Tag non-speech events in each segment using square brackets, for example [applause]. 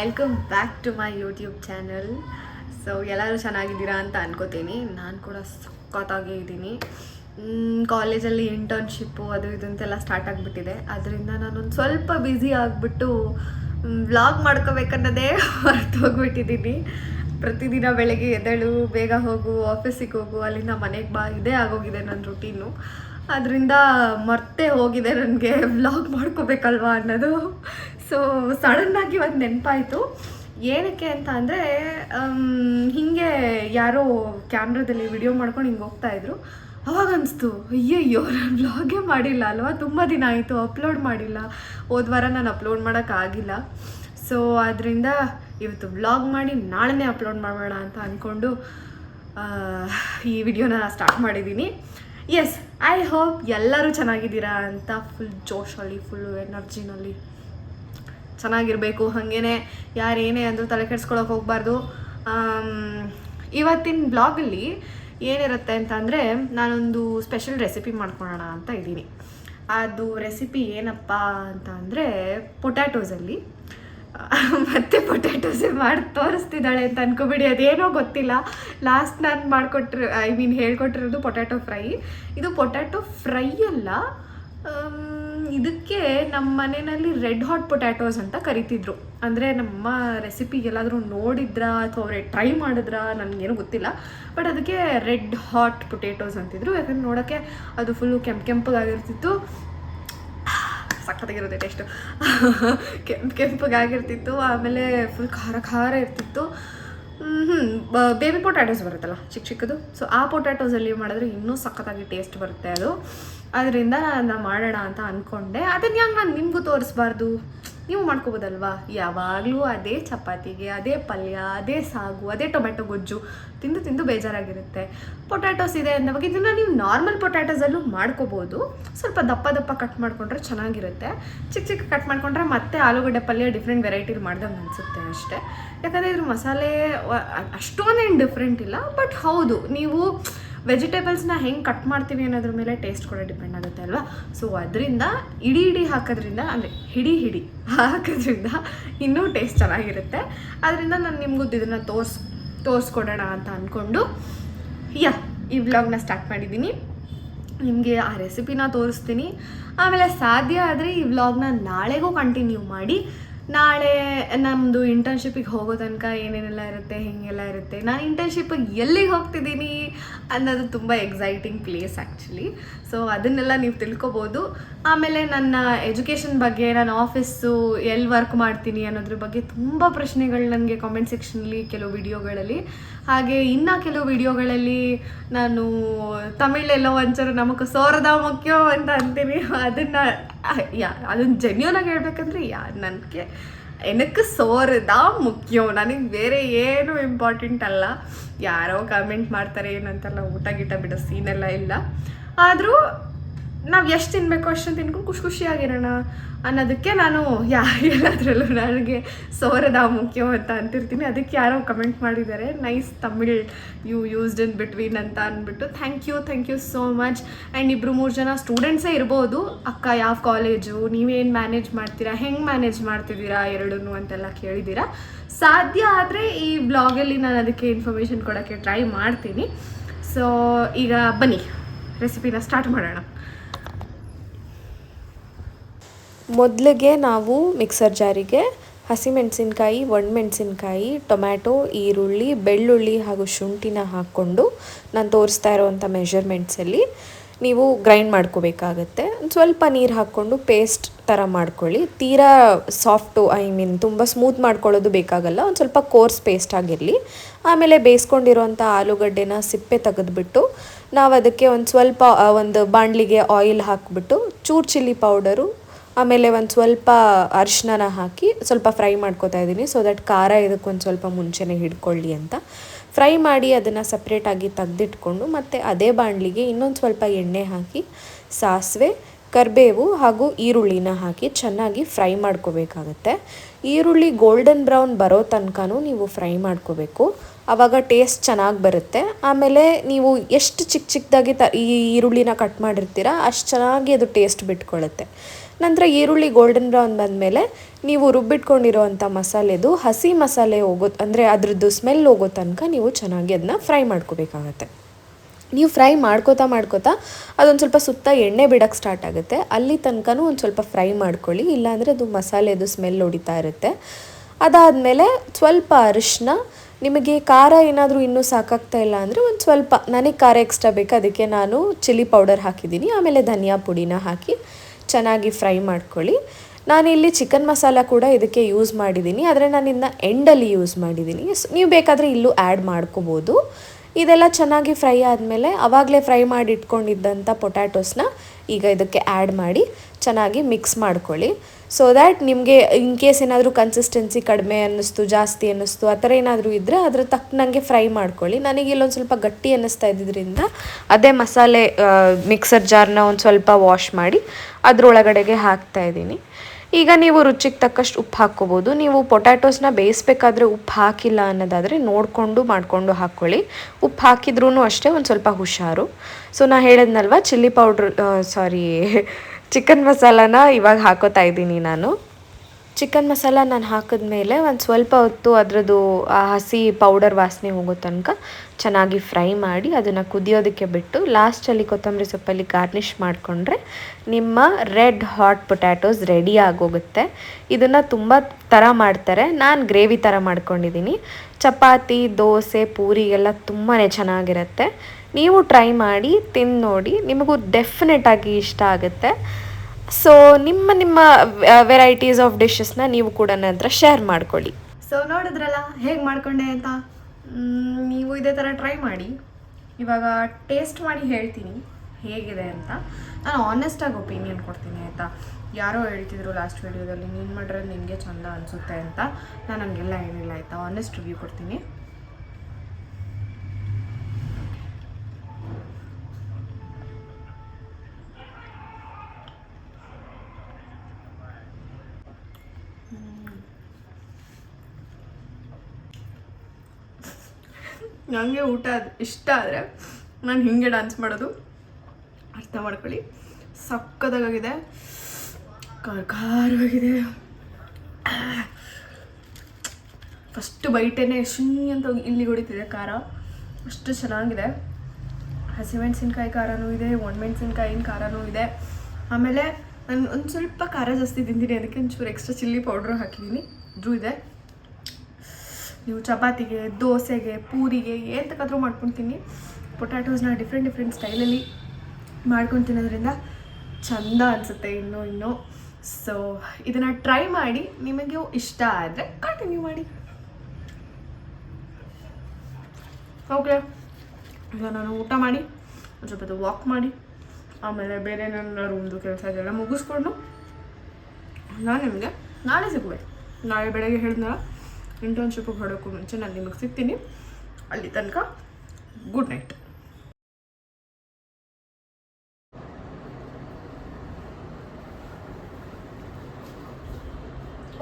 Welcome back to my YouTube channel so ಎಲ್ಲರೂ ಚೆನ್ನಾಗಿದ್ದೀರಾ ಅಂತ ಅನ್ಕೋತೀನಿ. ನಾನು ಕೂಡ ಸಖತ್ತಾಗೇ ಇದ್ದೀನಿ. ಕಾಲೇಜಲ್ಲಿ ಇಂಟರ್ನ್ಶಿಪ್ಪು ಅದು ಇದು ಅಂತೆಲ್ಲ ಸ್ಟಾರ್ಟ್ ಆಗಿಬಿಟ್ಟಿದೆ. ಅದರಿಂದ ನಾನೊಂದು ಸ್ವಲ್ಪ ಬ್ಯುಸಿ ಆಗಿಬಿಟ್ಟು ವ್ಲಾಗ್ ಮಾಡ್ಕೋಬೇಕನ್ನೋದೇ ಹೋಗ್ಬಿಟ್ಟಿದ್ದೀನಿ [laughs] ಪ್ರತಿದಿನ ಬೆಳಗ್ಗೆ ಎದ್ದೇಳು, ಬೇಗ ಹೋಗು ಆಫೀಸಿಗೆ ಹೋಗು, ಅಲ್ಲಿಂದ ಮನೆಗೆ ಬಾ, ಇದೇ ಆಗೋಗಿದೆ ನನ್ನ ರುಟೀನು ಅದರಿಂದ ಮರ್ತೆ ಹೋಗಿದೆ ನನಗೆ ವ್ಲಾಗ್ [laughs] ಮಾಡ್ಕೋಬೇಕಲ್ವಾ ಅನ್ನೋದು. ಸೊ ಸಡನ್ನಾಗಿ ಒಂದು ನೆನಪಾಯಿತು. ಏನಕ್ಕೆ ಅಂತ ಅಂದರೆ ಹೀಗೆ ಯಾರೋ ಕ್ಯಾಮ್ರಾದಲ್ಲಿ ವಿಡಿಯೋ ಮಾಡ್ಕೊಂಡು ಹಿಂಗೆ ಹೋಗ್ತಾ ಇದ್ರು. ಅವಾಗ ಅನಿಸ್ತು, ಅಯ್ಯಯ್ಯೋ, ನಾನು ಬ್ಲಾಗೇ ಮಾಡಿಲ್ಲ ಅಲ್ವಾ? ತುಂಬ ದಿನ ಆಯಿತು ಅಪ್ಲೋಡ್ ಮಾಡಿಲ್ಲ. ಹೋದ ವಾರ ನಾನು ಅಪ್ಲೋಡ್ ಮಾಡೋಕ್ಕಾಗಿಲ್ಲ ಸೊ ಆದ್ದರಿಂದ ಇವತ್ತು ಬ್ಲಾಗ್ ಮಾಡಿ ನಾಳೆನೇ ಅಪ್ಲೋಡ್ ಮಾಡೋಣ ಅಂತ ಅಂದ್ಕೊಂಡು ಈ ವಿಡಿಯೋನ ಸ್ಟಾರ್ಟ್ ಮಾಡಿದ್ದೀನಿ ಎಸ್ ಐ ಹೋಪ್ ಎಲ್ಲರೂ ಚೆನ್ನಾಗಿದ್ದೀರಾ ಅಂತ ಫುಲ್ ಜೋಶಲ್ಲಿ ಫುಲ್ಲು ಎನರ್ಜಿನಲ್ಲಿ. ಚೆನ್ನಾಗಿರಬೇಕು, ಹಾಗೇನೆ ಯಾರೇನೇ ಅಂದರೂ ತಲೆ ಕೆಡ್ಸ್ಕೊಳಕ್ಕೆ ಹೋಗಬಾರ್ದು. ಇವತ್ತಿನ ಬ್ಲಾಗಲ್ಲಿ ಏನಿರುತ್ತೆ ಅಂತ ಅಂದರೆ ನಾನೊಂದು ಸ್ಪೆಷಲ್ ರೆಸಿಪಿ ಮಾಡ್ಕೊಳ್ಳೋಣ ಅಂತ ಇದ್ದೀನಿ. ಅದು ರೆಸಿಪಿ ಏನಪ್ಪ ಅಂತ ಅಂದರೆ ಪೊಟ್ಯಾಟೋಸಲ್ಲಿ [laughs] ಮತ್ತೆ ಪೊಟ್ಯಾಟೋಸೆ ಮಾಡಿ ತೋರಿಸ್ತಿದ್ದಾಳೆ ಅಂತ ಅನ್ಕೋಬೇಡಿ, ಅದೇನೋ ಗೊತ್ತಿಲ್ಲ. ಲಾಸ್ಟ್ ನಾನು ಮಾಡಿಕೊಟ್ರಿ ಐ ಮೀನ್ ಹೇಳ್ಕೊಟ್ಟಿರೋದು ಪೊಟ್ಯಾಟೊ ಫ್ರೈ ಇದು ಪೊಟ್ಯಾಟೊ ಫ್ರೈ ಅಲ್ಲ ಇದಕ್ಕೆ ನಮ್ಮ ಮನೆಯಲ್ಲಿ ರೆಡ್ ಹಾಟ್ ಪೊಟ್ಯಾಟೋಸ್ ಅಂತ ಕರಿತಿದ್ರು. ಅಂದರೆ ನಮ್ಮ ರೆಸಿಪಿ ಎಲ್ಲಾದರೂ ನೋಡಿದ್ರಾ ಅಥವಾ ಅವ್ರೆ ಟ್ರೈ ಮಾಡಿದ್ರಾ ನನಗೇನು ಗೊತ್ತಿಲ್ಲ. ಬಟ್ ಅದಕ್ಕೆ ರೆಡ್ ಹಾಟ್ ಪೊಟ್ಯಾಟೋಸ್ ಅಂತಿದ್ರು. ಯಾಕಂದ್ರೆ ನೋಡೋಕ್ಕೆ ಅದು ಫುಲ್ಲು ಕೆಂಪು ಕೆಂಪಗಾಗಿರ್ತಿತ್ತು. ಸಖತ್ತಾಗಿರುತ್ತೆ ಟೇಸ್ಟು [laughs] ಕೆಂಪು ಕೆಂಪಗಾಗಿರ್ತಿತ್ತು. ಆಮೇಲೆ ಫುಲ್ ಖಾರ ಖಾರ ಇರ್ತಿತ್ತು. ಹ್ಞೂ ಬೇಬಿ ಪೊಟ್ಯಾಟೋಸ್ ಬರುತ್ತಲ್ಲ, ಚಿಕ್ಕ ಚಿಕ್ಕದು. ಸೊ ಆ ಪೊಟ್ಯಾಟೋಸಲ್ಲಿ ಮಾಡಿದ್ರೆ ಇನ್ನೂ ಸಖತ್ತಾಗಿ ಟೇಸ್ಟ್ ಬರುತ್ತೆ ಅದು. ಅದರಿಂದ ನಾನು ಮಾಡೋಣ ಅಂತ ಅಂದ್ಕೊಂಡೆ ಅದನ್ನ ಯಾಕೆ ನಾನು ನಿಮಗೂ ತೋರಿಸ್ಬಾರ್ದು? ನೀವು ಮಾಡ್ಕೋಬೋದಲ್ವಾ? ಯಾವಾಗಲೂ ಅದೇ ಚಪಾತಿಗೆ, ಅದೇ ಪಲ್ಯ, ಅದೇ ಸಾಗು, ಅದೇ ಟೊಮೆಟೊ ಗೊಜ್ಜು ತಿಂದು ತಿಂದು ಬೇಜಾರಾಗಿರುತ್ತೆ. ಪೊಟ್ಯಾಟೋಸ್ ಇದೆ ಅಂದವಾಗ ಇದನ್ನು ನೀವು ನಾರ್ಮಲ್ ಪೊಟ್ಯಾಟೋಸಲ್ಲೂ ಮಾಡ್ಕೋಬೋದು. ಸ್ವಲ್ಪ ದಪ್ಪ ದಪ್ಪ ಕಟ್ ಮಾಡಿಕೊಂಡ್ರೆ ಚೆನ್ನಾಗಿರುತ್ತೆ. ಚಿಕ್ಕ ಚಿಕ್ಕ ಕಟ್ ಮಾಡಿಕೊಂಡ್ರೆ ಮತ್ತೆ ಆಲೂಗಡ್ಡೆ ಪಲ್ಯ ಡಿಫ್ರೆಂಟ್ ವೆರೈಟಿಲಿ ಮಾಡ್ದಂಗೆ ಅನಿಸುತ್ತೆ ಅಷ್ಟೇ. ಯಾಕಂದರೆ ಇದ್ರ ಮಸಾಲೆ ಅಷ್ಟೊಂದೇನು ಡಿಫ್ರೆಂಟ್ ಇಲ್ಲ ಬಟ್ ಹೌದು, ನೀವು ವೆಜಿಟೇಬಲ್ಸ್ನ ಹೆಂಗೆ ಕಟ್ ಮಾಡ್ತೀವಿ ಅನ್ನೋದ್ರ ಮೇಲೆ ಟೇಸ್ಟ್ ಕೂಡ ಡಿಪೆಂಡ್ ಆಗುತ್ತೆ ಅಲ್ವಾ? ಸೊ ಅದರಿಂದ ಇಡೀ ಇಡೀ ಹಾಕೋದ್ರಿಂದ, ಅಂದರೆ ಹಿಡಿ ಹಿಡಿ ಹಾಕೋದ್ರಿಂದ ಇನ್ನೂ ಟೇಸ್ಟ್ ಚೆನ್ನಾಗಿರುತ್ತೆ. ಅದರಿಂದ ನಾನು ನಿಮಗೂ ಇದನ್ನು ತೋರ್ಸ್, ತೋರಿಸ್ಕೊಡೋಣ ಅಂತ ಅಂದ್ಕೊಂಡು ಯಾ, ಈ ವ್ಲಾಗ್ನ ಸ್ಟಾರ್ಟ್ ಮಾಡಿದ್ದೀನಿ. ನಿಮಗೆ ಆ ರೆಸಿಪಿನ ತೋರಿಸ್ತೀನಿ. ಆಮೇಲೆ ಸಾಧ್ಯ ಆದರೆ ಈ ವ್ಲಾಗ್ನ ನಾಳೆಗೂ ಕಂಟಿನ್ಯೂ ಮಾಡಿ ನಾಳೆ ನಮ್ಮದು ಇಂಟರ್ನ್ಶಿಪ್ಪಿಗೆ ಹೋಗೋ ತನಕ ಏನೇನೆಲ್ಲ ಇರುತ್ತೆ, ಹೇಗೆಲ್ಲ ಇರುತ್ತೆ. ನಾನು ಇಂಟರ್ನ್ಶಿಪ್ಪಿಗೆ ಎಲ್ಲಿಗೆ ಹೋಗ್ತಿದ್ದೀನಿ ಅನ್ನೋದು ತುಂಬ ಎಕ್ಸೈಟಿಂಗ್ ಪ್ಲೇಸ್ ಆ್ಯಕ್ಚುಲಿ ಸೊ ಅದನ್ನೆಲ್ಲ ನೀವು ತಿಳ್ಕೊಬೋದು. ಆಮೇಲೆ ನನ್ನ ಎಜುಕೇಷನ್ ಬಗ್ಗೆ ನಾನು ಆಫೀಸು ಎಲ್ಲಿ ವರ್ಕ್ ಮಾಡ್ತೀನಿ ಅನ್ನೋದ್ರ ಬಗ್ಗೆ ತುಂಬ ಪ್ರಶ್ನೆಗಳು ನನಗೆ ಕಾಮೆಂಟ್ ಸೆಕ್ಷನಲ್ಲಿ ಕೆಲವು ವಿಡಿಯೋಗಳಲ್ಲಿ ಹಾಗೆ ಇನ್ನು ಕೆಲವು ವಿಡಿಯೋಗಳಲ್ಲಿ ನಾನು ತಮಿಳೆಲ್ಲ ಒಂಚೂರು ನಮಗೆ ಸೋರದ ಮುಖ್ಯ ಅಂತ ಅಂತೀನಿ. ಅದನ್ನು, ಯಾ ಅದನ್ನು ಜೆನ್ಯೂನಾಗಿ ಹೇಳ್ಬೇಕಂದ್ರೆ, ಯಾ, ನನಗೆ ಎನಕ್ಕೆ ಸೋರದ ಮುಖ್ಯ ನನಗೆ ಬೇರೆ ಏನು ಇಂಪಾರ್ಟೆಂಟ್ ಅಲ್ಲ. ಯಾರೋ ಕಮೆಂಟ್ ಮಾಡ್ತಾರೆ ಏನಂತೆಲ್ಲ ಊಟ ಗೀಟ ಬಿಡೋ ಸೀನೆಲ್ಲ ಇಲ್ಲ. ಆದರೂ ನಾವು ಎಷ್ಟು ತಿನ್ಬೇಕು ಅಷ್ಟನ್ನು ತಿನ್ಕೊಂಡು ಖುಷಿ ಖುಷಿಯಾಗಿರೋಣ ಅನ್ನೋದಕ್ಕೆ ನಾನು ಯಾ, ಎಲ್ಲದ್ರಲ್ಲೂ ನನಗೆ ಸೋರದ ಮುಖ್ಯ ಅಂತ ಅಂತಿರ್ತೀನಿ. ಅದಕ್ಕೆ ಯಾರೋ ಕಮೆಂಟ್ ಮಾಡಿದ್ದಾರೆ. Nice Tamil you used in between ಅಂತ ಅಂದ್ಬಿಟ್ಟು. Thank you thank you so much and ಇಬ್ಬರು ಮೂರು ಜನ ಸ್ಟೂಡೆಂಟ್ಸೇ ಇರ್ಬೋದು. ಅಕ್ಕ, ಯಾವ ಕಾಲೇಜು ನೀವೇನು ಮ್ಯಾನೇಜ್ ಮಾಡ್ತೀರಾ? ಹೆಂಗೆ ಮ್ಯಾನೇಜ್ ಮಾಡ್ತಿದ್ದೀರಾ? ಎರಡೂ ಅಂತೆಲ್ಲ ಕೇಳಿದ್ದೀರಾ. ಸಾಧ್ಯ ಆದರೆ ಈ ಬ್ಲಾಗಲ್ಲಿ ನಾನು ಅದಕ್ಕೆ ಇನ್ಫಾರ್ಮೇಷನ್ ಕೊಡೋಕ್ಕೆ ಟ್ರೈ ಮಾಡ್ತೀನಿ. ಸೊ ಈಗ ಬನ್ನಿ. ರೆಸಿಪಿನ ಸ್ಟಾರ್ಟ್ ಮಾಡೋಣ. ಮೊದಲಿಗೆ ನಾವು ಮಿಕ್ಸರ್ ಜಾರಿಗೆ ಹಸಿಮೆಣಸಿನ್ಕಾಯಿ, ಒಣಮೆಣಸಿನ್ಕಾಯಿ, ಟೊಮ್ಯಾಟೊ, ಈರುಳ್ಳಿ, ಬೆಳ್ಳುಳ್ಳಿ ಹಾಗೂ ಶುಂಠಿನ ಹಾಕ್ಕೊಂಡು ನಾನು ತೋರಿಸ್ತಾ ಇರೋವಂಥ ಮೆಷರ್ಮೆಂಟ್ಸಲ್ಲಿ ನೀವು ಗ್ರೈಂಡ್ ಮಾಡ್ಕೋಬೇಕಾಗತ್ತೆ. ಸ್ವಲ್ಪ ನೀರು ಹಾಕ್ಕೊಂಡು ಪೇಸ್ಟ್ ಥರ ಮಾಡ್ಕೊಳ್ಳಿ. ತೀರಾ ಸಾಫ್ಟು ಐ ಮೀನ್ ತುಂಬ ಸ್ಮೂತ್ ಮಾಡ್ಕೊಳ್ಳೋದು ಬೇಕಾಗಲ್ಲ. ಒಂದು ಸ್ವಲ್ಪ ಕೋರ್ಸ್ ಪೇಸ್ಟ್ ಆಗಿರಲಿ. ಆಮೇಲೆ ಬೇಯಿಸ್ಕೊಂಡಿರುವಂಥ ಆಲೂಗಡ್ಡೆನ ಸಿಪ್ಪೆ ತೆಗೆದುಬಿಟ್ಟು ನಾವು ಅದಕ್ಕೆ ಒಂದು ಸ್ವಲ್ಪ ಒಂದು ಬಾಣಲಿಗೆ ಆಯಿಲ್ ಹಾಕ್ಬಿಟ್ಟು ಚೂರು ಚಿಲ್ಲಿ ಪೌಡರು ಆಮೇಲೆ ಒಂದು ಸ್ವಲ್ಪ ಅರಿಶಿನ ಹಾಕಿ ಸ್ವಲ್ಪ ಫ್ರೈ ಮಾಡ್ಕೋತಾ ಇದ್ದೀನಿ. ಸೊ ದಟ್ ಖಾರ ಇದಕ್ಕೊಂದು ಸ್ವಲ್ಪ ಮುಂಚೆನೇ ಹಿಡ್ಕೊಳ್ಳಿ ಅಂತ. ಫ್ರೈ ಮಾಡಿ ಅದನ್ನು ಸಪ್ರೇಟಾಗಿ ತೆಗೆದಿಟ್ಕೊಂಡು ಮತ್ತು ಅದೇ ಬಾಣಲಿಗೆ ಇನ್ನೊಂದು ಸ್ವಲ್ಪ ಎಣ್ಣೆ ಹಾಕಿ, ಸಾಸಿವೆ, ಕರಿಬೇವು ಹಾಗೂ ಈರುಳ್ಳಿನ ಹಾಕಿ ಚೆನ್ನಾಗಿ ಫ್ರೈ ಮಾಡ್ಕೋಬೇಕಾಗತ್ತೆ. ಈರುಳ್ಳಿ ಗೋಲ್ಡನ್ ಬ್ರೌನ್ ಬರೋ ತನಕನೂ ನೀವು ಫ್ರೈ ಮಾಡ್ಕೋಬೇಕು. ಆವಾಗ ಟೇಸ್ಟ್ ಚೆನ್ನಾಗಿ ಬರುತ್ತೆ. ಆಮೇಲೆ ನೀವು ಎಷ್ಟು ಚಿಕ್ಕ ಚಿಕ್ಕದಾಗಿ ತ ಈ ಈರುಳ್ಳಿನ ಕಟ್ ಮಾಡಿರ್ತೀರ, ಅಷ್ಟು ಚೆನ್ನಾಗಿ ಅದು ಟೇಸ್ಟ್ ಬಿಟ್ಕೊಳ್ಳುತ್ತೆ ನಂತರ ಈರುಳ್ಳಿ ಗೋಲ್ಡನ್ ಬ್ರೌನ್ ಬಂದಮೇಲೆ ನೀವು ರುಬ್ಬಿಟ್ಕೊಂಡಿರೋವಂಥ ಮಸಾಲೆದು ಹಸಿ ಮಸಾಲೆ ಹೋಗೋ, ಅಂದರೆ ಅದ್ರದ್ದು ಸ್ಮೆಲ್ ಹೋಗೋ ತನಕ ನೀವು ಚೆನ್ನಾಗಿ ಅದನ್ನ ಫ್ರೈ ಮಾಡ್ಕೋಬೇಕಾಗತ್ತೆ. ನೀವು ಫ್ರೈ ಮಾಡ್ಕೋತಾ ಮಾಡ್ಕೋತಾ ಅದೊಂದು ಸ್ವಲ್ಪ ಸುತ್ತ ಎಣ್ಣೆ ಬಿಡೋಕ್ಕೆ ಸ್ಟಾರ್ಟ್ ಆಗುತ್ತೆ. ಅಲ್ಲಿ ತನಕನೂ ಒಂದು ಸ್ವಲ್ಪ ಫ್ರೈ ಮಾಡ್ಕೊಳ್ಳಿ, ಇಲ್ಲಾಂದರೆ ಅದು ಮಸಾಲೆದು ಸ್ಮೆಲ್ ಹೊಡಿತಾ ಇರುತ್ತೆ. ಅದಾದಮೇಲೆ ಸ್ವಲ್ಪ ಅರಿಶಿನ ನಿಮಗೆ ಖಾರ ಏನಾದರೂ ಇನ್ನೂ ಸಾಕಾಗ್ತಾ ಇಲ್ಲ ಅಂದರೆ ಒಂದು ಸ್ವಲ್ಪ, ನನಗೆ ಖಾರ ಎಕ್ಸ್ಟ್ರಾ ಬೇಕು, ಅದಕ್ಕೆ ನಾನು ಚಿಲ್ಲಿ ಪೌಡರ್ ಹಾಕಿದ್ದೀನಿ. ಆಮೇಲೆ ಧನಿಯಾ ಪುಡಿನ ಹಾಕಿ ಚೆನ್ನಾಗಿ ಫ್ರೈ ಮಾಡ್ಕೊಳ್ಳಿ. ನಾನಿಲ್ಲಿ ಚಿಕನ್ ಮಸಾಲ ಕೂಡ ಇದಕ್ಕೆ ಯೂಸ್ ಮಾಡಿದ್ದೀನಿ. ಆದರೆ ನಾನು ಇದನ್ನ ಎಂಡಲ್ಲಿ ಯೂಸ್ ಮಾಡಿದ್ದೀನಿ. ನೀವು ಬೇಕಾದರೆ ಇಲ್ಲೂ ಆ್ಯಡ್ ಮಾಡ್ಕೋಬೋದು. ಇದೆಲ್ಲ ಚೆನ್ನಾಗಿ ಫ್ರೈ ಆದಮೇಲೆ ಅವಾಗಲೇ ಫ್ರೈ ಮಾಡಿ ಇಟ್ಕೊಂಡಿದ್ದಂಥ ಪೊಟ್ಯಾಟೋಸ್ನ ಈಗ ಇದಕ್ಕೆ ಆ್ಯಡ್ ಮಾಡಿ ಚೆನ್ನಾಗಿ ಮಿಕ್ಸ್ ಮಾಡ್ಕೊಳ್ಳಿ. ಸೊ ದ್ಯಾಟ್ ನಿಮಗೆ ಇನ್ ಕೇಸ್ ಏನಾದರೂ ಕನ್ಸಿಸ್ಟೆನ್ಸಿ ಕಡಿಮೆ ಅನ್ನಿಸ್ತು, ಜಾಸ್ತಿ ಅನ್ನಿಸ್ತು, ಆ ಥರ ಏನಾದರೂ ಇದ್ದರೆ ಅದ್ರ ತಕ್ಕನಂಗೆ ಫ್ರೈ ಮಾಡ್ಕೊಳ್ಳಿ. ನನಗೆ ಇಲ್ಲೊಂದು ಸ್ವಲ್ಪ ಗಟ್ಟಿ ಅನ್ನಿಸ್ತಾ ಇದ್ದಿದ್ದರಿಂದ ಅದೇ ಮಸಾಲೆ ಮಿಕ್ಸರ್ ಜಾರ್ನ ಒಂದು ಸ್ವಲ್ಪ ವಾಶ್ ಮಾಡಿ ಅದರೊಳಗಡೆಗೆ ಹಾಕ್ತಾ ಇದ್ದೀನಿ. ಈಗ ನೀವು ರುಚಿಗೆ ತಕ್ಕಷ್ಟು ಉಪ್ಪು ಹಾಕ್ಕೋಬೋದು. ನೀವು ಪೊಟ್ಯಾಟೋಸ್ನ ಬೇಯಿಸ್ಬೇಕಾದ್ರೆ ಉಪ್ಪು ಹಾಕಿಲ್ಲ ಅನ್ನೋದಾದರೆ ನೋಡಿಕೊಂಡು ಮಾಡಿಕೊಂಡು ಹಾಕ್ಕೊಳ್ಳಿ. ಉಪ್ಪು ಹಾಕಿದ್ರೂ ಅಷ್ಟೇ ಒಂದು ಸ್ವಲ್ಪ ಹುಷಾರು. ಸೊ ನಾ ಹೇಳಿದ್ನಲ್ವ ಚಿಲ್ಲಿ ಪೌಡ್ರ್ ಸಾರಿ ಚಿಕನ್ ಮಸಾಲಾನ ಇವಾಗ ಹಾಕೋತಾ ಇದ್ದೀನಿ ನಾನು. ಚಿಕನ್ ಮಸಾಲ ನಾನು ಹಾಕಿದ್ಮೇಲೆ ಒಂದು ಸ್ವಲ್ಪ ಹೊತ್ತು ಅದರದ್ದು, ಆ ಹಸಿ ಪೌಡರ್ ವಾಸನೆ ಹೋಗೋ ತನಕ ಚೆನ್ನಾಗಿ ಫ್ರೈ ಮಾಡಿ ಅದನ್ನು ಕುದಿಯೋದಕ್ಕೆ ಬಿಟ್ಟು ಲಾಸ್ಟಲ್ಲಿ ಕೊತ್ತಂಬರಿ ಸೊಪ್ಪಲ್ಲಿ ಗಾರ್ನಿಷ್ ಮಾಡಿಕೊಂಡ್ರೆ ನಿಮ್ಮ ರೆಡ್ ಹಾಟ್ ಪೊಟ್ಯಾಟೋಸ್ ರೆಡಿ ಆಗೋಗುತ್ತೆ. ಇದನ್ನು ತುಂಬ ಥರ ಮಾಡ್ತಾರೆ. ನಾನು ಗ್ರೇವಿ ಥರ ಮಾಡ್ಕೊಂಡಿದ್ದೀನಿ. ಚಪಾತಿ, ದೋಸೆ ಪೂರಿಗೆಲ್ಲ ತುಂಬಾ ಚೆನ್ನಾಗಿರುತ್ತೆ. ನೀವು ಟ್ರೈ ಮಾಡಿ ತಿಂದು ನೋಡಿ, ನಿಮಗೂ ಡೆಫಿನೆಟ್ ಆಗಿ ಇಷ್ಟ ಆಗುತ್ತೆ. ಸೊ ನಿಮ್ಮ ನಿಮ್ಮ ವೆರೈಟೀಸ್ ಆಫ್ ಡಿಶಸ್ನ ನೀವು ಕೂಡ ನಂತರ ಶೇರ್ ಮಾಡ್ಕೊಳ್ಳಿ. ಸೊ ನೋಡಿದ್ರಲ್ಲ, ಹೇಗೆ ಮಾಡ್ಕೊಂಡೆ ಅಂತ? ನೀವು ಇದೇ ಥರ ಟ್ರೈ ಮಾಡಿ. ಇವಾಗ ಟೇಸ್ಟ್ ಮಾಡಿ ಹೇಳ್ತೀನಿ, ಹೇಗಿದೆ ಅಂತ. ನಾನು ಆನೆಸ್ಟಾಗಿ ಒಪಿನಿಯನ್ ಕೊಡ್ತೀನಿ ಆಯಿತಾ? ಯಾರೋ ಹೇಳ್ತಿದ್ರು ಲಾಸ್ಟ್ ವೀಡಿಯೋದಲ್ಲಿ ನೀನು ಮಾಡಿರೋದು ನಿಮಗೆ ಚಂದ ಅನಿಸುತ್ತೆ ಅಂತ. ನಾನು ಹಂಗೆಲ್ಲ ಏನಿಲ್ಲ ಆಯಿತಾ? ಆನೆಸ್ಟ್ ರಿವ್ಯೂ ಕೊಡ್ತೀನಿ. ನನಗೆ ಊಟ ಇಷ್ಟ ಆದರೆ ನಾನು ಹಿಂಗೆ ಡ್ಯಾನ್ಸ್ ಮಾಡೋದು. ಅರ್ಥ ಮಾಡ್ಕೊಳ್ಳಿ. ಸಕ್ಕದಾಗಿದೆ ಖಾರ ಖಾರವಾಗಿದೆ ಫಸ್ಟ್ ಬೈಟೇನೆ ಶೀ ಅಂತ ಇಲ್ಲಿ ಹೊಡಿತಿದೆ ಖಾರ. ಅಷ್ಟು ಚೆನ್ನಾಗಿದೆ. ಹಸಿಮೆಣಸಿನ್ಕಾಯಿ ಖಾರನೂ ಇದೆ, ಒಣಮೆಣಸಿನ್ಕಾಯಿನ ಖಾರನೂ ಇದೆ. ಆಮೇಲೆ ನಾನು ಒಂದು ಸ್ವಲ್ಪ ಖಾರ ಜಾಸ್ತಿ ತಿಂತೀನಿ ಅದಕ್ಕೆ ಒಂಚೂರು ಎಕ್ಸ್ಟ್ರಾ ಚಿಲ್ಲಿ ಪೌಡ್ರು ಹಾಕಿದ್ದೀನಿ ಇದ್ರೂ ಇದೆ. ನೀವು ಚಪಾತಿಗೆ, ದೋಸೆಗೆ, ಪೂರಿಗೆ ಏನು ತಕ್ಕಾದ್ರೂ ಮಾಡ್ಕೊತೀನಿ ಪೊಟ್ಯಾಟೋಸ್ನ ಡಿಫ್ರೆಂಟ್ ಡಿಫ್ರೆಂಟ್ ಸ್ಟೈಲಲ್ಲಿ ಮಾಡ್ಕೊಂಡು ತಿನ್ನೋದ್ರಿಂದ ಚಂದ ಅನಿಸುತ್ತೆ ಇನ್ನೂ ಇನ್ನೂ. ಸೊ ಇದನ್ನು ಟ್ರೈ ಮಾಡಿ, ನಿಮಗೆ ಇಷ್ಟ ಆದರೆ ಕಂಟಿನ್ಯೂ ಮಾಡಿ. ಓಕೆ ಈಗ ನಾನು ಊಟ ಮಾಡಿ ಸ್ವಲ್ಪ ವಾಕ್ ಮಾಡಿ, ಆಮೇಲೆ ಬೇರೆ ನನ್ನ ರೂಮ್ದು ಕೆಲಸ ಇದೆಲ್ಲ ಮುಗಿಸ್ಕೊಂಡು ನಾನು ನಿಮಗೆ ನಾಳೆ ಸಿಗುವೆ. ನಾಳೆ ಬೆಳಗ್ಗೆ ಹೇಳಿದ್ನಲ್ಲ? ಇಂಟರ್ನ್ಶಿಪ್ಗೆ ಹೊಡೋಕ್ಕೂ ಮುಂಚೆ ನಾನು ನಿಮಗೆ ಸಿಗ್ತೀನಿ. ಅಲ್ಲಿ ತನಕ ಗುಡ್ ನೈಟ್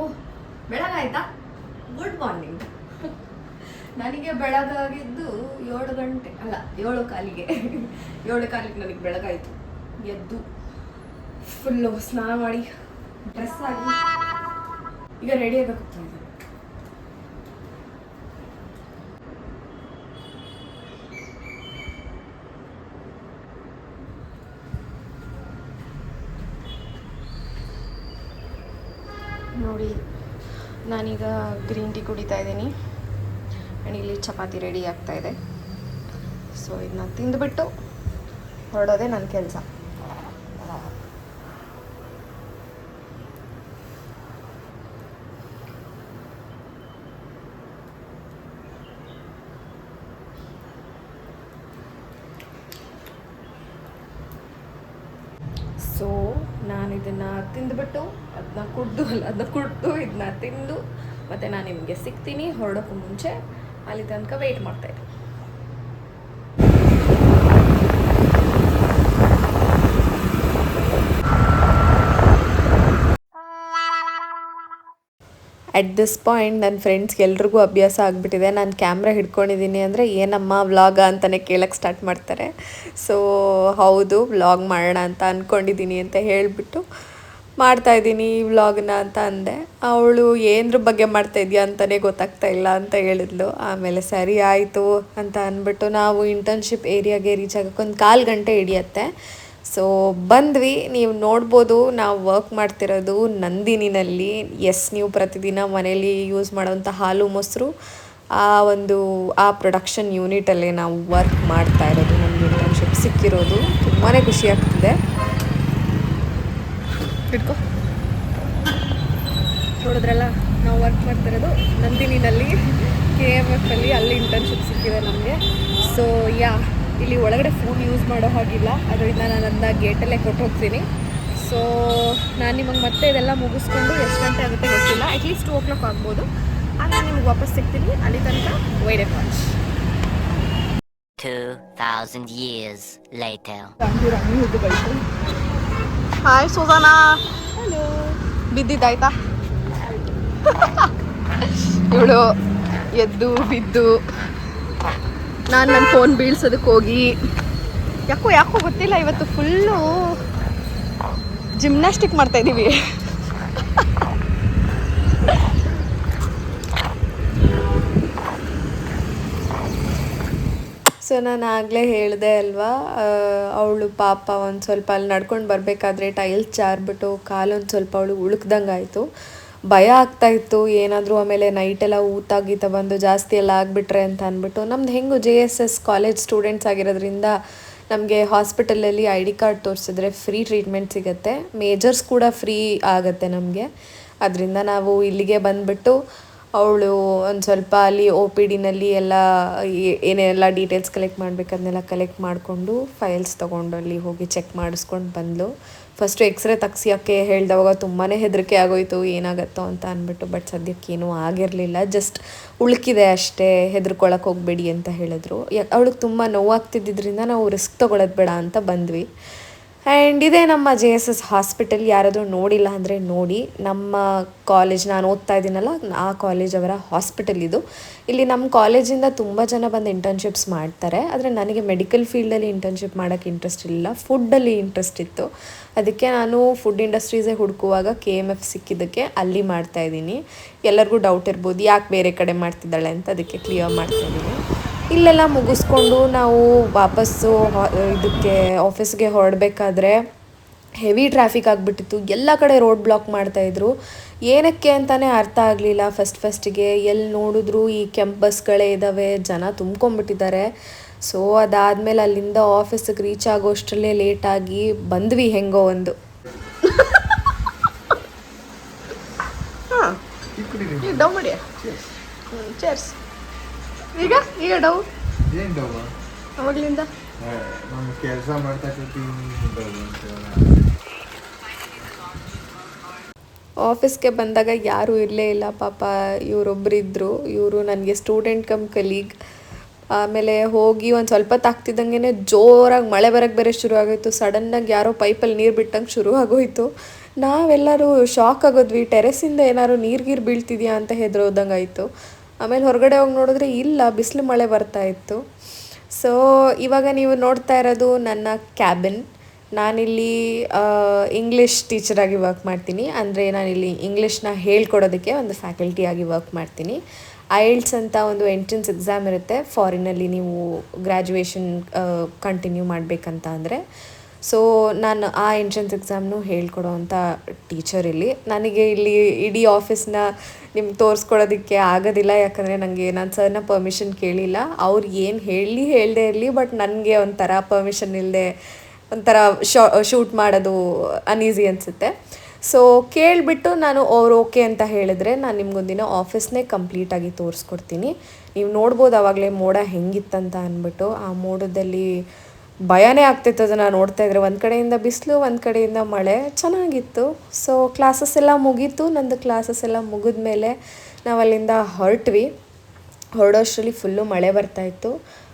ಓಹ್ ಬೆಳಗಾಯ್ತಾ ಗುಡ್ ಮಾರ್ನಿಂಗ್ ನನಗೆ ಬೆಳಗಾಗಿದ್ದು ಏಳು ಗಂಟೆ, ಅಲ್ಲ, ಏಳು ಕಾಲಿಗೆ. [laughs] ಏಳು ಕಾಲಿಗೆ ನನಗೆ ಬೆಳಗಾಯಿತು. ಎದ್ದು ಫುಲ್ಲು ಸ್ನಾನ ಮಾಡಿ ಡ್ರೆಸ್ ಆಗಿ. ಈಗ ರೆಡಿ ಆಗಬೇಕು ನೋಡಿ, ನಾನೀಗ ಗ್ರೀನ್ ಟೀ ಕುಡಿತಾ ಇದ್ದೀನಿ. ಆ್ಯಂಡ್ ಇಲ್ಲಿ ಚಪಾತಿ ರೆಡಿ ಆಗ್ತಾ ಇದೆ. ಸೊ ಇದನ್ನ ತಿಂದುಬಿಟ್ಟು ಹೊರಡೋದೇ ನನ್ನ ಕೆಲಸ ಸೊ ನಾನು ಇದನ್ನು ತಿಂದುಬಿಟ್ಟು ಅದನ್ನ ಕುಡ್ದು ಅಲ್ಲ ಅದನ್ನ ಕುಡ್ದು ಇದನ್ನ ತಿಂದು ಮತ್ತೆ ನಾನು ನಿಮಗೆ ಸಿಗ್ತೀನಿ ಹೊರಡೋಕ್ಕೂ ಮುಂಚೆ ಅಲ್ಲಿ ತನಕ ವೆಯ್ಟ್ ಮಾಡ್ತಾಯಿದ್ದೆ ಅಟ್ ದಿಸ್ ಪಾಯಿಂಟ್ ನನ್ನ ಫ್ರೆಂಡ್ಸ್ಗೆ ಎಲ್ರಿಗೂ ಅಭ್ಯಾಸ ಆಗಿಬಿಟ್ಟಿದೆ. ನಾನು ಕ್ಯಾಮ್ರಾ ಹಿಡ್ಕೊಂಡಿದ್ದೀನಿ ಅಂದರೆ ಏನಮ್ಮ ವ್ಲಾಗ ಅಂತಲೇ ಕೇಳೋಕ್ಕೆ ಸ್ಟಾರ್ಟ್ ಮಾಡ್ತಾರೆ. ಸೊ ಹೌದು ವ್ಲಾಗ್ ಮಾಡೋಣ ಅಂತ ಅಂದ್ಕೊಂಡಿದ್ದೀನಿ ಅಂತ ಹೇಳಿಬಿಟ್ಟು ಮಾಡ್ತಾ ಇದ್ದೀನಿ ಈ ವ್ಲಾಗ್ನ ಅಂತ ಅಂದೆ. ಅವಳು ಏನರ ಬಗ್ಗೆ ಮಾಡ್ತಾ ಇದೆಯಾ ಅಂತಲೇ ಗೊತ್ತಾಗ್ತಾ ಇಲ್ಲ ಅಂತ ಹೇಳಿದ್ಲು. ಆಮೇಲೆ ಸರಿ ಆಯಿತು ಅಂತ ಅಂದ್ಬಿಟ್ಟು ನಾವು ಇಂಟರ್ನ್ಶಿಪ್ ಏರಿಯಾಗೆ ರೀಚ್ ಆಗೋಕ್ಕೆ ಒಂದು ಕಾಲು ಗಂಟೆ ಹಿಡಿಯತ್ತೆ. ಸೊ ಬಂದ್ವಿ. ನೀವು ನೋಡ್ಬೋದು ನಾವು ವರ್ಕ್ ಮಾಡ್ತಿರೋದು ನಂದಿನಿನಲ್ಲಿ. ಎಸ್ ನೀವು ಪ್ರತಿದಿನ ಮನೇಲಿ ಯೂಸ್ ಮಾಡೋವಂಥ ಹಾಲು ಮೊಸರು, ಆ ಒಂದು, ಆ ಪ್ರೊಡಕ್ಷನ್ ಯೂನಿಟಲ್ಲೇ ನಾವು ವರ್ಕ್ ಮಾಡ್ತಾ ಇರೋದು. ನಮಗೆ ಇಂಟರ್ನ್ಶಿಪ್ ಸಿಕ್ಕಿರೋದು. ತುಂಬಾ ಖುಷಿ ಆಗ್ತಿದೆ. ಇಟ್ಕೋ. ನೋಡಿದ್ರಲ್ಲ ನಾವು ವರ್ಕ್ ಮಾಡ್ತಿರೋದು ನಂದಿನಿನಲ್ಲಿ ಕೆ ಎಂ ಎಫ್ ಅಲ್ಲಿ ಅಲ್ಲಿ ಇಂಟರ್ನ್ಶಿಪ್ ಸಿಕ್ಕಿದೆ ನಮಗೆ. ಸೊ ಯಾ ಇಲ್ಲಿ ಒಳಗಡೆ ಫೋನ್ ಯೂಸ್ ಮಾಡೋ ಹಾಗಿಲ್ಲ. ಅದರಿಂದ ನಾನು ಅದನ್ನ ಗೇಟಲ್ಲೇ ಕೊಟ್ಟು ಹೋಗ್ತೀನಿ. ಸೊ ನಾನು ನಿಮಗೆ ಮತ್ತೆ ಇದೆಲ್ಲ ಮುಗಿಸ್ಕೊಂಡು ಎಷ್ಟು ಗಂಟೆ ಆಗುತ್ತೆ ಗೊತ್ತಿಲ್ಲ. ಅಟ್ಲೀಸ್ಟ್ ಟೂ ಓ ಕ್ಲಾಕ್ ಆಗ್ಬೋದು. ಆಗ ನಾನು ನಿಮ್ಗೆ ವಾಪಸ್ ಸಿಗ್ತೀನಿ. ಅಲ್ಲಿ ತನಕ wait watch 2,000 years later. Hi ಸುಧಾನಾ hello ಬಿದ್ದಿದ್ದಾಯ್ತಾ? [laughs] ಇವಳು ಎದ್ದು ಬಿದ್ದು ನಾನು ನನ್ನ ಫೋನ್ ಬೀಳ್ಸೋದಕ್ಕೆ ಹೋಗಿ. ಯಾಕೋ ಯಾಕೋ ಗೊತ್ತಿಲ್ಲ ಇವತ್ತು ಫುಲ್ಲು ಜಿಮ್ನಾಸ್ಟಿಕ್ ಮಾಡ್ತಾ ಸೊ ನಾನು ಆಗಲೇ ಹೇಳಿದೆ ಅಲ್ವಾ ಅವಳು ಪಾಪ ಒಂದು ಸ್ವಲ್ಪ ಅಲ್ಲಿ ನಡ್ಕೊಂಡು ಬರಬೇಕಾದ್ರೆ ಟೈಲ್ಸ್ ಜಾರಿಬಿಟ್ಟು ಕಾಲು ಒಂದು ಸ್ವಲ್ಪ ಅವಳು ಉಳುಕ್ದಂಗೆ ಆಯಿತು. ಭಯ ಆಗ್ತಾ ಇತ್ತು, ಏನಾದರೂ ಆಮೇಲೆ ನೈಟೆಲ್ಲ ಊತ ಗೀತ ಬಂದು ಜಾಸ್ತಿ ಎಲ್ಲ ಆಗಿಬಿಟ್ರೆ ಅಂತ ಅಂದ್ಬಿಟ್ಟು ನಮ್ದು ಹೆಂಗು J S S college students ಆಗಿರೋದ್ರಿಂದ ನಮಗೆ ಹಾಸ್ಪಿಟಲಲ್ಲಿ ಐ ಡಿ ಕಾರ್ಡ್ ತೋರಿಸಿದ್ರೆ ಫ್ರೀ ಟ್ರೀಟ್ಮೆಂಟ್ ಸಿಗುತ್ತೆ. ಮೇಜರ್ಸ್ ಕೂಡ ಫ್ರೀ ಆಗುತ್ತೆ ನಮಗೆ. ಅದರಿಂದ ನಾವು ಇಲ್ಲಿಗೆ ಬಂದುಬಿಟ್ಟು ಅವಳು ಒಂದು ಸ್ವಲ್ಪ ಅಲ್ಲಿ ಒ ಪಿ ಡಿನಲ್ಲಿ ಎಲ್ಲ ಏನೆಲ್ಲ ಡೀಟೇಲ್ಸ್ ಕಲೆಕ್ಟ್ ಮಾಡಬೇಕು ಕಲೆಕ್ಟ್ ಮಾಡಿಕೊಂಡು ಫೈಲ್ಸ್ ತೊಗೊಂಡು ಅಲ್ಲಿ ಹೋಗಿ ಚೆಕ್ ಮಾಡಿಸ್ಕೊಂಡು ಬಂದಳು ಫಸ್ಟು ಎಕ್ಸ್ರೇ ತೆಗ್ಸಿಯೋಕ್ಕೆ ಹೇಳಿದವಾಗ ತುಂಬಾ ಹೆದರಿಕೆ ಆಗೋಯ್ತು, ಏನಾಗತ್ತೋ ಅಂತ ಅಂದ್ಬಿಟ್ಟು ಬಟ್ ಸದ್ಯಕ್ಕೆ ಏನೂ ಆಗಿರಲಿಲ್ಲ. ಜಸ್ಟ್ ಉಳುಕಿದೆ ಅಷ್ಟೇ ಹೆದರ್ಕೊಳಕ್ಕೆ ಹೋಗಬೇಡಿ ಅಂತ ಹೇಳಿದ್ರು. ಯಾಕೆ ಅವಳಿಗೆ ತುಂಬ ನೋವಾಗ್ತಿದ್ದರಿಂದ ನಾವು ರಿಸ್ಕ್ ತೊಗೊಳೋದು ಬೇಡ ಅಂತ ಬಂದ್ವಿ. ಆ್ಯಂಡ್ ಇದೇ ನಮ್ಮ ಜೆ ಎಸ್ ಎಸ್ ಹಾಸ್ಪಿಟಲ್ ಯಾರಾದರೂ ನೋಡಿಲ್ಲ ಅಂದರೆ ನೋಡಿ. ನಮ್ಮ ಕಾಲೇಜ್ ನಾನು ಓದ್ತಾ ಇದ್ದೀನಲ್ಲ, ಆ ಕಾಲೇಜ್ ಅವರ ಹಾಸ್ಪಿಟಲ್ ಇದು. ಇಲ್ಲಿ ನಮ್ಮ ಕಾಲೇಜಿಂದ ತುಂಬ ಜನ ಬಂದು ಇಂಟರ್ನ್ಶಿಪ್ಸ್ ಮಾಡ್ತಾರೆ. ಆದರೆ ನನಗೆ ಮೆಡಿಕಲ್ ಫೀಲ್ಡಲ್ಲಿ ಇಂಟರ್ನ್ಶಿಪ್ ಮಾಡೋಕ್ಕೆ ಇಂಟ್ರೆಸ್ಟ್ ಇಲ್ಲ. ಫುಡ್ಡಲ್ಲಿ ಇಂಟ್ರೆಸ್ಟ್ ಇತ್ತು. ಅದಕ್ಕೆ ನಾನು ಫುಡ್ ಇಂಡಸ್ಟ್ರೀಸೇ ಹುಡುಕುವಾಗ ಕೆ ಎಂ ಎಫ್ ಸಿಕ್ಕಿದ್ದಕ್ಕೆ ಅಲ್ಲಿ ಮಾಡ್ತಾ ಇದ್ದೀನಿ. ಎಲ್ಲರಿಗೂ ಡೌಟ್ ಇರ್ಬೋದು, ಯಾಕೆ ಬೇರೆ ಕಡೆ ಮಾಡ್ತಿದ್ದಾಳೆ ಅಂತ. ಅದಕ್ಕೆ ಕ್ಲಿಯರ್ ಮಾಡ್ತಾ ಇದ್ದೀನಿ. ಇಲ್ಲೆಲ್ಲ ಮುಗಿಸ್ಕೊಂಡು ನಾವು ವಾಪಸ್ಸು ಇದಕ್ಕೆ ಆಫೀಸ್ಗೆ ಹೊರಡಬೇಕಾದ್ರೆ ಹೆವಿ ಟ್ರಾಫಿಕ್ ಆಗಿಬಿಟ್ಟಿತ್ತು. ಎಲ್ಲ ಕಡೆ ರೋಡ್ ಬ್ಲಾಕ್ ಮಾಡ್ತಾಯಿದ್ರು ಏನಕ್ಕೆ ಅಂತಲೇ ಅರ್ಥ ಆಗಲಿಲ್ಲ. ಫಸ್ಟ್ ಫಸ್ಟಿಗೆ ಎಲ್ಲಿ ನೋಡಿದ್ರು ಈ ಕೆಂಪು ಬಸ್ಗಳೇ ಇದ್ದಾವೆ ಜನ ತುಂಬ್ಕೊಂಬಿಟ್ಟಿದ್ದಾರೆ ಸೊ ಅದಾದಮೇಲೆ ಅಲ್ಲಿಂದ ಆಫೀಸಿಗೆ ರೀಚ್ ಆಗೋಷ್ಟರಲ್ಲೇ ಲೇಟಾಗಿ ಬಂದ್ವಿ ಹೆಂಗೋ ಒಂದು. [laughs] ಹಾಂ. ಈಗ? ಡೌ ಈಗ ಡೌ? ಏನ್ ಡಬ್ಬ ಅವಾಗ್ಲಿಂದ ನಾನು ಕೆಲಸ ಮಾಡ್ತಾ ಆಫೀಸ್ಗೆ ಬಂದಾಗ ಯಾರೂ ಇರಲೇ ಇಲ್ಲ ಪಾಪ ಇವರೊಬ್ಬರು ಇದ್ದರು ಇವರು ನನಗೆ ಸ್ಟೂಡೆಂಟ್ ಕಮ್ ಕಲೀಗ್. ಆಮೇಲೆ ಹೋಗಿ ಒಂದು ಸ್ವಲ್ಪ ತಾಗ್ತಿದ್ದಂಗೆ ಜೋರಾಗಿ ಮಳೆ ಬರೋಕ್ಕೆ ಬೇರೆ ಶುರು ಆಗೋಯ್ತು. ಸಡನ್ನಾಗಿ ಯಾರೋ ಪೈಪಲ್ಲಿ ನೀರು ಬಿಟ್ಟಂಗೆ ಶುರು ಆಗೋಯ್ತು. ನಾವೆಲ್ಲರೂ ಶಾಕ್ ಆಗೋದ್ವಿ. ಟೆರೆಸಿಂದ ಏನಾದ್ರು ನೀರು ಗೀರು ಬೀಳ್ತಿದ್ಯಾ ಅಂತ ಹೆದರೋದಂಗೆ ಆಯಿತು ಆಮೇಲೆ ಹೊರಗಡೆ ಹೋಗಿ ನೋಡಿದ್ರೆ ಇಲ್ಲ, ಬಿಸಿಲು ಮಳೆ ಬರ್ತಾ ಇತ್ತು. ಸೊ ಇವಾಗ ನೀವು ನೋಡ್ತಾ ಇರೋದು ನನ್ನ ಕ್ಯಾಬಿನ್ ನಾನಿಲ್ಲಿ ಇಂಗ್ಲೀಷ್ ಟೀಚರಾಗಿ ವರ್ಕ್ ಮಾಡ್ತೀನಿ. ಅಂದರೆ ನಾನಿಲ್ಲಿ ಇಂಗ್ಲೀಷ್ನ ಹೇಳ್ಕೊಡೋದಕ್ಕೆ ಒಂದು ಫ್ಯಾಕಲ್ಟಿಯಾಗಿ ವರ್ಕ್ ಮಾಡ್ತೀನಿ. ಐಲ್ಟ್ಸ್ ಅಂತ ಒಂದು ಎಂಟ್ರೆನ್ಸ್ ಎಕ್ಸಾಮ್ ಇರುತ್ತೆ. ಫಾರಿನಲ್ಲಿ ನೀವು ಗ್ರ್ಯಾಜುಯೇಷನ್ ಕಂಟಿನ್ಯೂ ಮಾಡಬೇಕಂತ ಅಂದರೆ. ಸೊ ನಾನು ಆ ಎಂಟ್ರೆನ್ಸ್ ಎಕ್ಸಾಮ್ನು ಹೇಳ್ಕೊಡೋ ಅಂಥ ಟೀಚರ್ ಇಲ್ಲಿ. ನನಗೆ ಇಲ್ಲಿ ಇಡೀ ಆಫೀಸ್ನ ನಿಮ್ಗೆ ತೋರಿಸ್ಕೊಳ್ಳೋದಕ್ಕೆ ಆಗೋದಿಲ್ಲ, ಯಾಕಂದರೆ ನನಗೆ ನಾನು ಸರ್ನ ಪರ್ಮಿಷನ್ ಕೇಳಿಲ್ಲ. ಅವ್ರು ಏನು ಹೇಳಿ ಹೇಳದೇ ಇರಲಿ ಬಟ್ ನನಗೆ ಒಂಥರ ಪರ್ಮಿಷನ್ ಇಲ್ಲದೆ ಒಂಥರ ಶಾ ಶೂಟ್ ಮಾಡೋದು ಅನೀಸಿ ಅನಿಸುತ್ತೆ. ಸೊ ಕೇಳಿಬಿಟ್ಟು ನಾನು ಅವ್ರು ಓಕೆ ಅಂತ ಹೇಳಿದ್ರೆ ನಾನು ನಿಮ್ಗೊಂದಿನ ಆಫೀಸ್ನೇ ಕಂಪ್ಲೀಟಾಗಿ ತೋರಿಸ್ಕೊಡ್ತೀನಿ. ನೀವು ನೋಡ್ಬೋದು ಆವಾಗಲೇ ಮೋಡ ಹೆಂಗಿತ್ತಂತ ಅಂದ್ಬಿಟ್ಟು ಆ ಮೋಡದಲ್ಲಿ ಭಯನೇ ಆಗ್ತಿತ್ತು ಅದನ್ನು ನೋಡ್ತಾ ಇದ್ರೆ. ಒಂದು ಕಡೆಯಿಂದ ಬಿಸಿಲು, ಒಂದು ಕಡೆಯಿಂದ ಮಳೆ. ಚೆನ್ನಾಗಿತ್ತು. ಸೊ ಕ್ಲಾಸಸ್ ಎಲ್ಲ ಮುಗೀತು. ನಂದು ಕ್ಲಾಸಸ್ ಎಲ್ಲ ಮುಗಿದ ಮೇಲೆ ನಾವು ಅಲ್ಲಿಂದ ಹೊರಟ್ವಿ. ಹೊರಡೋಷ್ಟರಲ್ಲಿ ಫುಲ್ಲು ಮಳೆ ಬರ್ತಾಯಿತ್ತು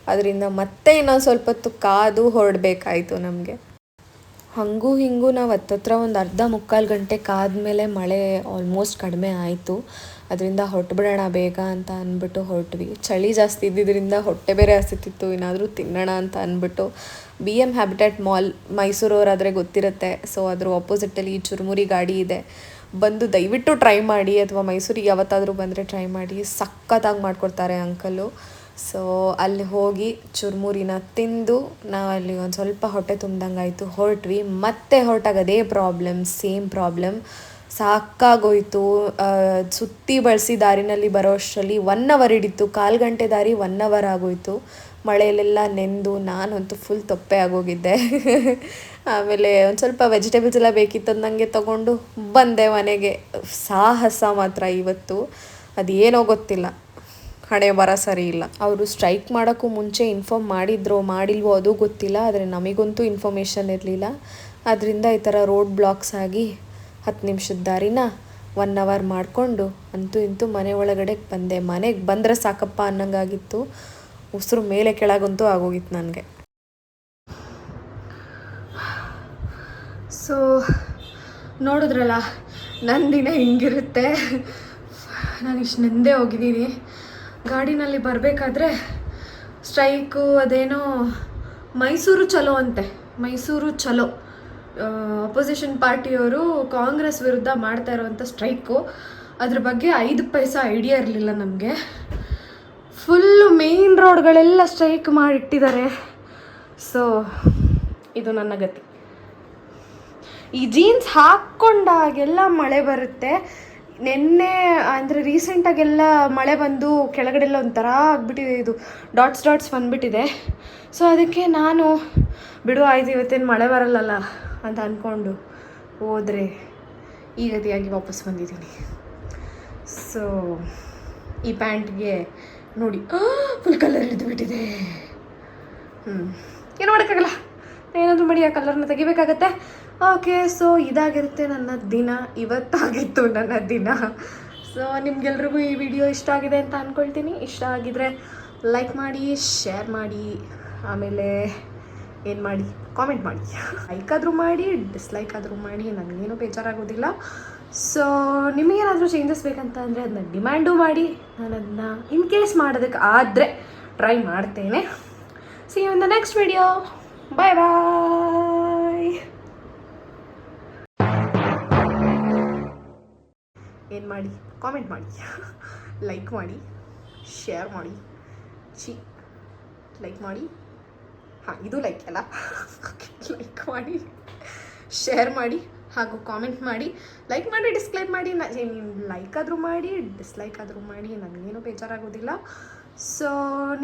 ಅದರಿಂದ ಮತ್ತೆ ಇನ್ನೊಂದು ಸ್ವಲ್ಪ ಹೊತ್ತು ಕಾದು ಹೊರಡಬೇಕಾಯಿತು ನಮಗೆ. ಹಾಗೂ ಹಿಂಗೂ ನಾವು ಹತ್ತತ್ರ ಒಂದು ಅರ್ಧ ಮುಕ್ಕಾಲು ಗಂಟೆ ಕಾದ ಮೇಲೆ ಮಳೆ ಆಲ್ಮೋಸ್ಟ್ ಕಡಿಮೆ ಆಯಿತು. ಅದರಿಂದ ಹೊರಟುಬಿಡೋಣ ಬೇಗ ಅಂತ ಅಂದ್ಬಿಟ್ಟು ಹೊರಟ್ವಿ. ಚಳಿ ಜಾಸ್ತಿ ಇದ್ದಿದ್ದರಿಂದ ಹೊಟ್ಟೆ ಬೇರೆ ಹಸಿತಿತ್ತು ಏನಾದರೂ ತಿನ್ನೋಣ ಅಂತ ಅಂದ್ಬಿಟ್ಟು ಬಿ ಎಂ ಹ್ಯಾಬಿಟೆಟ್ ಮಾಲ್ ಮೈಸೂರವರಾದರೆ ಗೊತ್ತಿರುತ್ತೆ. ಸೊ, ಅದ್ರ ಆಪೋಸಿಟಲ್ಲಿ ಚುರುಮುರಿ ಗಾಡಿ ಇದೆ. ಬಂದು ದಯವಿಟ್ಟು ಟ್ರೈ ಮಾಡಿ, ಅಥವಾ ಮೈಸೂರಿಗೆ ಯಾವತ್ತಾದರೂ ಬಂದರೆ ಟ್ರೈ ಮಾಡಿ. ಸಖತ್ತಾಗಿ ಮಾಡಿಕೊಡ್ತಾರೆ ಅಂಕಲು. ಸೊ, ಅಲ್ಲಿ ಹೋಗಿ ಚುರುಮುರಿನ ತಿಂದು ನಾವು ಅಲ್ಲಿ ಒಂದು ಸ್ವಲ್ಪ ಹೊಟ್ಟೆ ತುಂಬ್ದಂಗೆ ಆಯಿತು ಹೊರಟ್ವಿ. ಮತ್ತೆ ಹೊರಟಾಗ ಅದೇ ಪ್ರಾಬ್ಲಮ್ ಸೇಮ್ ಪ್ರಾಬ್ಲಮ್ ಸಾಕಾಗೋಯ್ತು. ಸುತ್ತಿ ಬಳಸಿ ದಾರಿನಲ್ಲಿ ಬರೋ ಅಷ್ಟರಲ್ಲಿ ಒನ್ ಅವರ್ ಹಿಡಿತು, ಕಾಲು ಗಂಟೆ ದಾರಿ ಒನ್ ಅವರ್ ಆಗೋಯ್ತು. ಮಳೆಯಲ್ಲೆಲ್ಲ ನೆಂದು ನಾನಂತೂ ಫುಲ್ ತೊಪ್ಪೆ ಆಗೋಗಿದ್ದೆ. [laughs] ಆಮೇಲೆ ಒಂದು ಸ್ವಲ್ಪ ವೆಜಿಟೇಬಲ್ಸ್ ಎಲ್ಲ ಬೇಕಿತ್ತು ನನಗೆ ತೊಗೊಂಡು ಬಂದೆ ಮನೆಗೆ. ಸಾಹಸ ಮಾತ್ರ ಇವತ್ತು. ಅದೇನೋ ಗೊತ್ತಿಲ್ಲ. ಹಣೆ ಬರ ಸರಿ ಇಲ್ಲ. ಅವರು ಸ್ಟ್ರೈಕ್ ಮಾಡೋಕ್ಕೂ ಮುಂಚೆ ಇನ್ಫಾರ್ಮ್ ಮಾಡಿದ್ರೋ ಮಾಡಿಲ್ವೋ ಅದು ಗೊತ್ತಿಲ್ಲ, ಆದರೆ ನಮಗಂತೂ ಇನ್ಫಾರ್ಮೇಷನ್ ಇರಲಿಲ್ಲ. ಅದರಿಂದ ಈ ಥರ ರೋಡ್ ಬ್ಲಾಕ್ಸ್ ಆಗಿ ಹತ್ತು ನಿಮಿಷದ ದಾರಿನ ಒನ್ ಅವರ್ ಮಾಡಿಕೊಂಡು ಅಂತೂ ಇಂತೂ ಮನೆ ಒಳಗಡೆ ಬಂದೆ. ಮನೆಗೆ ಬಂದರೆ ಸಾಕಪ್ಪ ಅನ್ನಂಗಾಗಿತ್ತು. ಉಸಿರು ಮೇಲೆ ಕೆಳಗಂತೂ ಆಗೋಗಿತ್ತು ನನಗೆ. ಸೊ ನೋಡಿದ್ರಲ್ಲ ನನ್ನ ದಿನ ಹಿಂಗಿರುತ್ತೆ. ನಾನು ಇಷ್ಟು ನಿಂದೆ ಹೋಗಿದ್ದೀನಿ. ಗಾಡಿನಲ್ಲಿ ಬರಬೇಕಾದ್ರೆ ಸ್ಟ್ರೈಕು ಅದೇನೋ ಮೈಸೂರು ಚಲೋ ಅಂತೆ. ಮೈಸೂರು ಚಲೋ. ಅಪೋಸಿಷನ್ ಪಾರ್ಟಿಯವರು ಕಾಂಗ್ರೆಸ್ ವಿರುದ್ಧ ಮಾಡ್ತಾ ಇರುವಂಥ ಸ್ಟ್ರೈಕು ಅದ್ರ ಬಗ್ಗೆ ಐದು ಪೈಸಾ ಐಡಿಯಾ ಇರಲಿಲ್ಲ ನಮಗೆ. ಫುಲ್ಲು ಮೇನ್ ರೋಡ್ಗಳೆಲ್ಲ ಸ್ಟ್ರೈಕ್ ಮಾಡಿಟ್ಟಿದ್ದಾರೆ. ಸೊ ಇದು ನನ್ನ ಗತಿ. ಈ ಜೀನ್ಸ್ ಹಾಕ್ಕೊಂಡಾಗೆಲ್ಲ ಮಳೆ ಬರುತ್ತೆ. ನಿನ್ನೆ, ಅಂದರೆ ರೀಸೆಂಟಾಗೆಲ್ಲ ಮಳೆ ಬಂದು ಕೆಳಗಡೆಲ್ಲ ಒಂಥರ ಆಗಿಬಿಟ್ಟಿದೆ ಇದು. ಡಾಟ್ಸ್ ಡಾಟ್ಸ್ ಬಂದುಬಿಟ್ಟಿದೆ. ಸೊ ಅದಕ್ಕೆ ನಾನು, ಬಿಡು ಆಯ್ತು, ಇವತ್ತೇನು ಮಳೆ ಬರಲ್ಲಲ್ಲ. ಅಂತ ಅಂದ್ಕೊಂಡು ಹೋದರೆ ಈ ಗತಿಯಾಗಿ ವಾಪಸ್ ಬಂದಿದ್ದೀನಿ. ಸೊ ಈ ಪ್ಯಾಂಟ್ಗೆ ನೋಡಿ ಫುಲ್ ಕಲರ್ ಬಿಟ್ಟಿದೆ. ಹ್ಞೂ ಏನು ಮಾಡೋಕ್ಕಾಗಲ್ಲ. ಏನಾದರೂ ಮಾಡಿ ಆ ಕಲರ್ನ ತೆಗಿಬೇಕಾಗತ್ತೆ. ಓಕೆ ಸೊ ಇದಾಗಿರುತ್ತೆ ನನ್ನ ದಿನ. ಇವತ್ತಾಗಿತ್ತು ನನ್ನ ದಿನ. ಸೊ ನಿಮ್ಗೆಲ್ರಿಗೂ ಈ ವಿಡಿಯೋ ಇಷ್ಟ ಆಗಿದೆ ಅಂತ ಅಂದ್ಕೊಳ್ತೀನಿ ಇಷ್ಟ ಆಗಿದ್ರೆ ಲೈಕ್ ಮಾಡಿ ಶೇರ್ ಮಾಡಿ. ಆಮೇಲೆ ಏನು ಮಾಡಿ? ಕಾಮೆಂಟ್ ಮಾಡಿ. ಲೈಕ್ ಆದರೂ ಮಾಡಿ ಡಿಸ್ಲೈಕ್ ಆದರೂ ಮಾಡಿ ನನಗೇನು ಬೇಜಾರಾಗೋದಿಲ್ಲ. ಸೊ ನಿಮಗೇನಾದರೂ ಚೇಂಜಸ್ ಬೇಕಂತ ಅಂದರೆ ಅದನ್ನ ಡಿಮ್ಯಾಂಡು ಮಾಡಿ ನಾನು ಅದನ್ನ ಇನ್ ಕೇಸ್ ಮಾಡೋದಕ್ಕೆ ಆದರೆ ಟ್ರೈ ಮಾಡ್ತೇನೆ. See in the next video bye bye ಏನು ಮಾಡಿ? ಕಾಮೆಂಟ್ ಮಾಡಿ. ಲೈಕ್ ಮಾಡಿ. ಶೇರ್ ಮಾಡಿ. ಚಿ ಲೈಕ್ ಮಾಡಿ. ಹಾಂ, ಇದು ಲೈಕ್ ಅಲ್ಲ ಲೈಕ್ ಮಾಡಿ ಶೇರ್ ಮಾಡಿ, ಹಾಗೂ ಕಾಮೆಂಟ್ ಮಾಡಿ. ಲೈಕ್ ಮಾಡಿ ಡಿಸ್ಲೈಕ್ ಮಾಡಿ. ಲೈಕ್ ಆದರೂ ಮಾಡಿ ಡಿಸ್ಲೈಕ್ ಆದರೂ ಮಾಡಿ ನನಗೇನು ಬೇಜಾರಾಗೋದಿಲ್ಲ. ಸೊ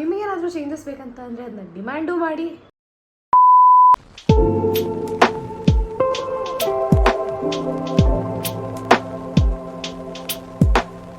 ನಿಮಗೇನಾದರೂ ಚೇಂಜಸ್ ಬೇಕಂತ ಅಂದರೆ ಅದನ್ನ ಡಿಮ್ಯಾಂಡು ಮಾಡಿ.